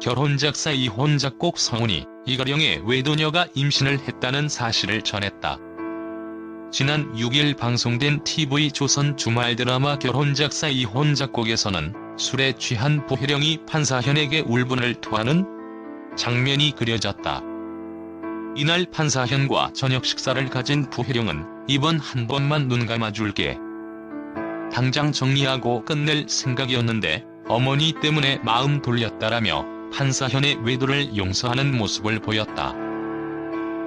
결혼작사 이혼 작곡 성훈이 이가령의 외도녀가 임신을 했다는 사실을 전했다. 지난 6일 방송된 TV조선 주말 드라마 결혼작사 이혼 작곡에서는 술에 취한 부혜령이 판사현에게 울분을 토하는 장면이 그려졌다. 이날 판사현과 저녁 식사를 가진 부혜령은 이번 한 번만 눈 감아줄게. 당장 정리하고 끝낼 생각이었는데 어머니 때문에 마음 돌렸다라며 판사현의 외도를 용서하는 모습을 보였다.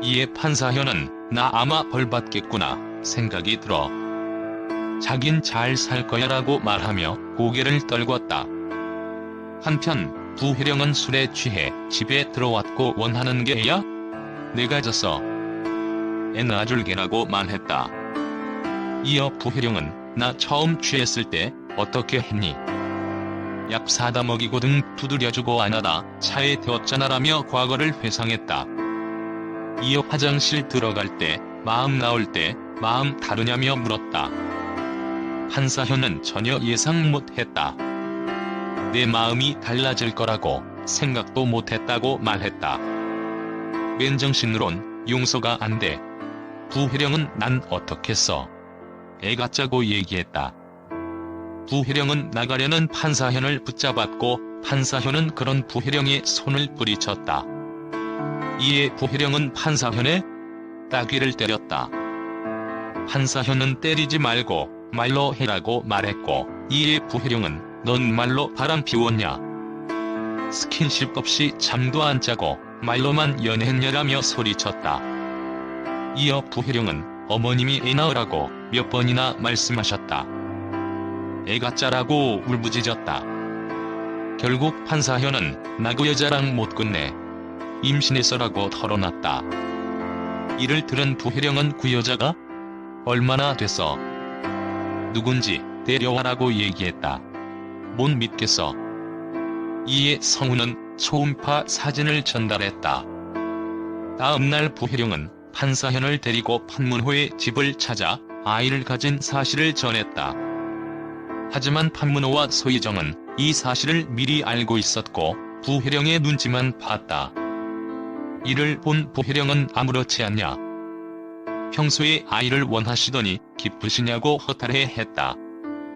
이에 판사현은 나 아마 벌받겠구나 생각이 들어. 자긴 잘 살 거야 라고 말하며 고개를 떨궜다. 한편 부혜령은 술에 취해 집에 들어왔고 원하는 게야? 내가 졌어. 애 낳아줄게라고 말했다. 이어 부혜령은 나 처음 취했을 때 어떻게 했니? 약 사다 먹이고 등 두드려주고 안아다 차에 태웠잖아라며 과거를 회상했다. 이어 화장실 들어갈 때, 마음 나올 때, 마음 다르냐며 물었다. 한사현은 전혀 예상 못했다. 내 마음이 달라질 거라고 생각도 못했다고 말했다. 맨정신으론 용서가 안 돼. 부혜령은 난 어떻겠어. 애 갖자고 얘기했다. 부혜령은 나가려는 판사현을 붙잡았고 판사현은 그런 부혜령의 손을 뿌리쳤다. 이에 부혜령은 판사현의 따귀를 때렸다. 판사현은 때리지 말고 말로 해라고 말했고 이에 부혜령은 넌 말로 바람 피웠냐. 스킨십 없이 잠도 안 자고 말로만 연애했냐라며 소리쳤다. 이어 부혜령은 어머님이 애 낳으라고 몇 번이나 말씀하셨다. 애가 짜라고 울부짖었다. 결국 판사현은 나 그 여자랑 못 끝내. 임신했어라고 털어놨다. 이를 들은 부혜령은 그 여자가 얼마나 됐어? 누군지 데려와라고 얘기했다. 못 믿겠어. 이에 성우는 초음파 사진을 전달했다. 다음날 부혜령은 판사현을 데리고 판문호의 집을 찾아 아이를 가진 사실을 전했다. 하지만 판문호와 소희정은 이 사실을 미리 알고 있었고 부혜령의 눈치만 봤다. 이를 본 부혜령은 아무렇지 않냐. 평소에 아이를 원하시더니 기쁘시냐고 허탈해 했다.